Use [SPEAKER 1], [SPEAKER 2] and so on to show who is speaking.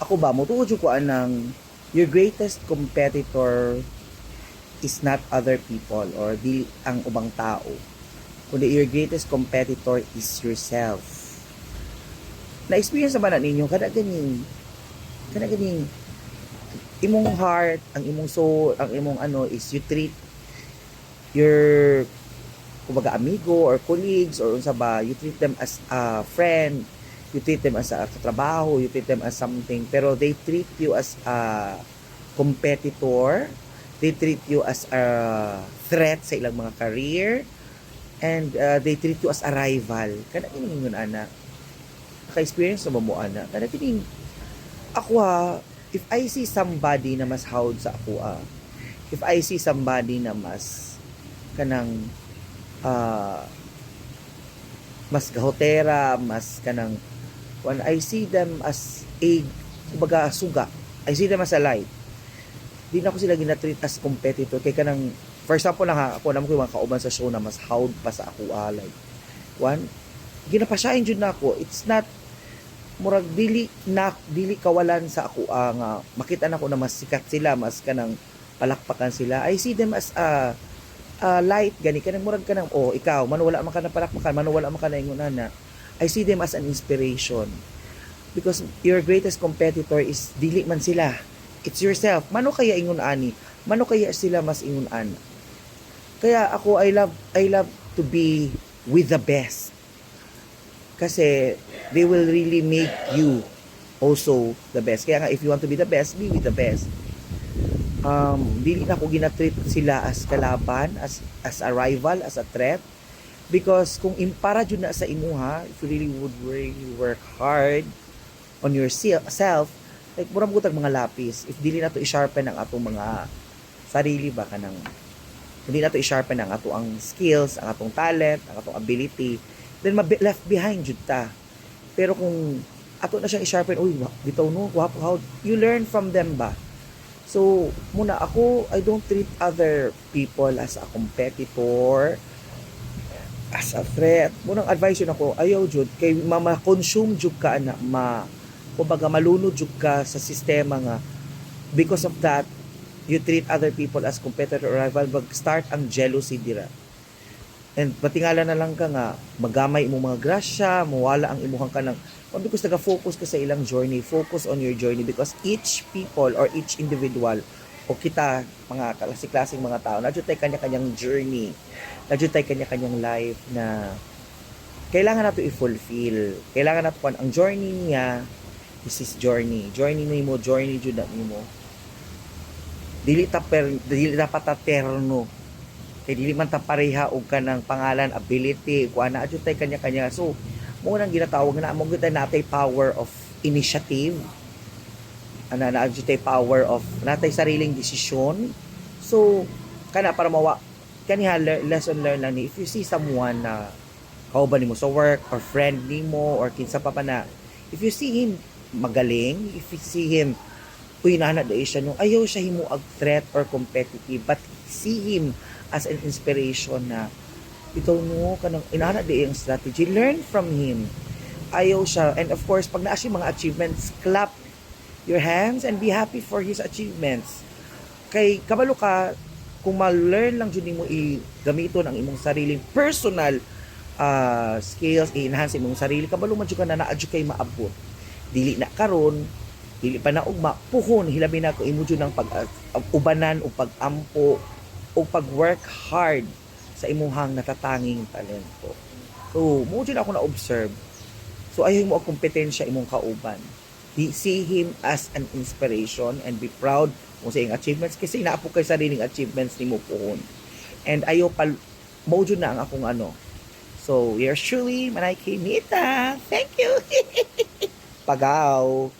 [SPEAKER 1] ako ba mo tuod ko anang your greatest competitor is not other people or di ang ubang tao kundi your greatest competitor is yourself. Na-experience naman na ninyo? Kada ganing kada ganing imong heart ang imong soul ang imong ano is you treat your kumbaga amigo or colleagues or unsa ba you treat them as a friend you treat them as a katrabaho you treat them as something pero they treat you as a competitor they treat you as a threat sa ilang mga career and uh, they treat you as a rival. Kada kining yun ana. Naka-experience na ba mo ana. Kada kining ako ah, if I see somebody na mas hawd sa ako ah, if I see somebody na mas kanang ah, mas gahotera, mas kanang when I see them as a kumbaga suga, I see them as a light. Di na ko sila ginatreat as competitor kay kanang for example lang ha, ako naman ko yung mga kauban sa show na mas hawd pa sa ako alay. One, ginapasyahin jud na ako. It's not murag dili na dili kawalan sa ako ah, nga makita na ko na mas sikat sila mas kanang palakpakan sila I see them as a a light gani kanang murag kanang oh ikaw man wala man ka na palakpakan man wala man ka na ingon na I see them as an inspiration because your greatest competitor is dili man sila it's yourself mano kaya ingon ani mano kaya sila mas ingon ana kaya ako I love I love to be with the best kasi they will really make you also the best. Kaya nga, if you want to be the best, be with the best. Um, dili na ko ginatreat sila as kalaban, as, as a rival, as a threat. Because kung impara jud na sa imuha, if you really would really work hard on yourself, like murang butag mga lapis, if dili na to i-sharpen ang atong mga sarili ba kanang hindi na to i-sharpen ang ato ang skills, ang atong talent, ang atong ability, then mabi- left behind jud ta. Pero kung ato na siyang i-sharpen, uy, bitaw no, wapo how you learn from them ba? So, muna ako, I don't treat other people as a competitor, as a threat. Munang advice yun ako, ayaw jud kay mama consume jud ka na ma kumbaga malunod jud ka sa sistema nga. Because of that you treat other people as competitor or rival. Mag start ang jealousy dira. And patingala na lang ka nga magamay imong mga grasya mawala ang imuhang ka ng Well, because taga-focus ka sa ilang journey focus on your journey because each people or each individual o kita mga klase-klaseng mga tao na tayo kanya-kanyang journey na tayo kanya-kanyang life na kailangan nato i-fulfill. Kailangan nato kung ang journey niya is his journey journey nimo journey jud na nimo dili ta per dili dapat ta terno. Kay dili man ta pareha og kanang pangalan ability kuan na jud tay kanya-kanya. So mo nang ginatawag na mo gyud natay power of initiative ana na tay power of natay sariling desisyon. So kana para mawa kaniha le- lesson learn lang ni if you see someone na kauban nimo sa work or friend nimo or kinsa pa pa na if you see him magaling if you see him uy nana da siya no ayaw siya himo ag threat or competitive but see him as an inspiration na ikaw no kanang inana di ang strategy learn from him. Ayaw siya and of course pag naa siya mga achievements clap your hands and be happy for his achievements kay kabalo ka kung ma-learn lang jud nimo i gamiton ang imong sariling personal ah, skills i-enhance imong sarili kabalo man jud ka na naa jud kay maabot dili na karon dili pa na ugma puhon hilabi na ko imo ng pag uh, ubanan o pagampo o pag-work hard sa imuhang natatanging talento. So, mo jud ako na observe. So ayaw mo kompetensya imong kauban. He, see him as an inspiration and be proud mo sa iyong achievements kasi naapo kay sariling achievements nimo puhon. And ayo pal mo na ang akong ano. So, yours truly, Manay Kimita. Thank you. Pagaw.